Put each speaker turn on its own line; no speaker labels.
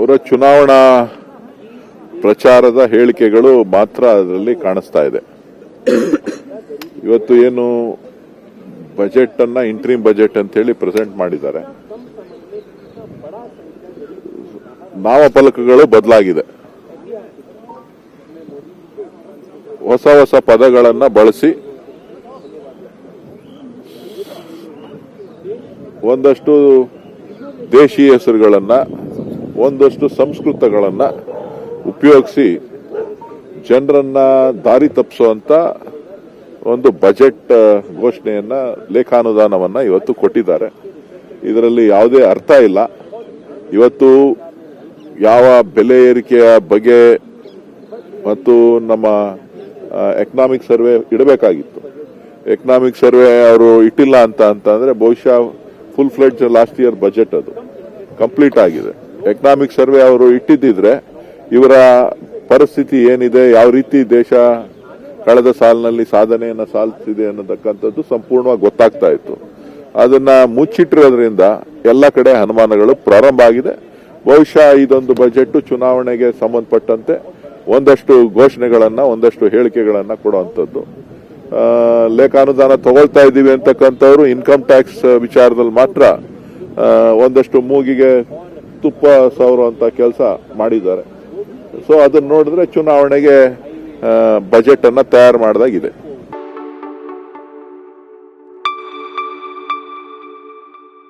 ಅವರ ಚುನಾವಣಾ ಪ್ರಚಾರದ ಹೇಳಿಕೆಗಳು ಮಾತ್ರ ಅದರಲ್ಲಿ ಕಾಣಿಸ್ತಾ ಇದೆ. ಇವತ್ತು ಏನು ಬಜೆಟ್ ಅನ್ನ ಇಂಟ್ರೀಮ್ ಬಜೆಟ್ ಅಂತ ಹೇಳಿ ಪ್ರೆಸೆಂಟ್ ಮಾಡಿದ್ದಾರೆ. ನಾಮಫಲಕಗಳು ಬದಲಾಗಿದೆ. ಹೊಸ ಹೊಸ ಪದಗಳನ್ನು ಬಳಸಿ ಒಂದಷ್ಟು ದೇಶಿ ಹೆಸರುಗಳನ್ನ ಒಂದಷ್ಟು ಸಂಸ್ಕೃತಗಳನ್ನು ಉಪಯೋಗಿಸಿ ಜನರನ್ನ ದಾರಿ ತಪ್ಪಿಸುವಂತ ಒಂದು ಬಜೆಟ್ ಘೋಷಣೆಯನ್ನ, ಲೇಖಾನುದಾನವನ್ನ ಇವತ್ತು ಕೊಟ್ಟಿದ್ದಾರೆ. ಇದರಲ್ಲಿ ಯಾವುದೇ ಅರ್ಥ ಇಲ್ಲ. ಇವತ್ತು ಯಾವ ಬೆಲೆ ಏರಿಕೆಯ ಬಗ್ಗೆ ಮತ್ತು ನಮ್ಮ ಎಕನಾಮಿಕ್ ಸರ್ವೆ ಇಡಬೇಕಾಗಿತ್ತು. ಎಕನಾಮಿಕ್ ಸರ್ವೆ ಅವರು ಇಟ್ಟಿಲ್ಲ ಅಂತ ಅಂತಂದ್ರೆ ಬಹುಶಃ full fledged last year budget ಅದು. ಕಂಪ್ಲೀಟ್ ಆಗಿದೆ. ಎಕನಾಮಿಕ್ ಸರ್ವೆ ಅವರು ಇಟ್ಟಿದ್ದಿದ್ರೆ ಇವರ ಪರಿಸ್ಥಿತಿ ಏನಿದೆ, ಯಾವ ರೀತಿ ದೇಶ ಕಳೆದ ಸಾಲಿನಲ್ಲಿ ಸಾಧನೆಯನ್ನು ಸಾಧಿಸಿದೆ ಅನ್ನತಕ್ಕಂಥದ್ದು ಸಂಪೂರ್ಣವಾಗಿ ಗೊತ್ತಾಗ್ತಾ ಇತ್ತು. ಅದನ್ನ ಮುಚ್ಚಿಟ್ಟಿರೋದ್ರಿಂದ ಎಲ್ಲ ಕಡೆ ಅನುಮಾನಗಳು ಪ್ರಾರಂಭ ಆಗಿದೆ. ಬಹುಶಃ ಇದೊಂದು ಬಜೆಟ್ ಚುನಾವಣೆಗೆ ಸಂಬಂಧಪಟ್ಟಂತೆ ಒಂದಷ್ಟು ಘೋಷಣೆಗಳನ್ನ, ಒಂದಷ್ಟು ಹೇಳಿಕೆಗಳನ್ನ ಕೊಡುವಂಥದ್ದು. ಲೇಖಾನುದಾನ ತಗೊಳ್ತಾ ಇದ್ದೀವಿ ಅಂತಕ್ಕಂಥವ್ರು ಇನ್ಕಮ್ ಟ್ಯಾಕ್ಸ್ ವಿಚಾರದಲ್ಲಿ ಮಾತ್ರ ಒಂದಷ್ಟು ಮೂಗಿಗೆ ತುಪ್ಪ ಅಂತ ಕೆಲಸ ಮಾಡಿದ್ದಾರೆ. ಸೊ ಅದನ್ನ ನೋಡಿದ್ರೆ ಚುನಾವಣೆಗೆ ಬಜೆಟ್ ಅನ್ನ ತಯಾರು ಮಾಡಿದಾಗಿದೆ.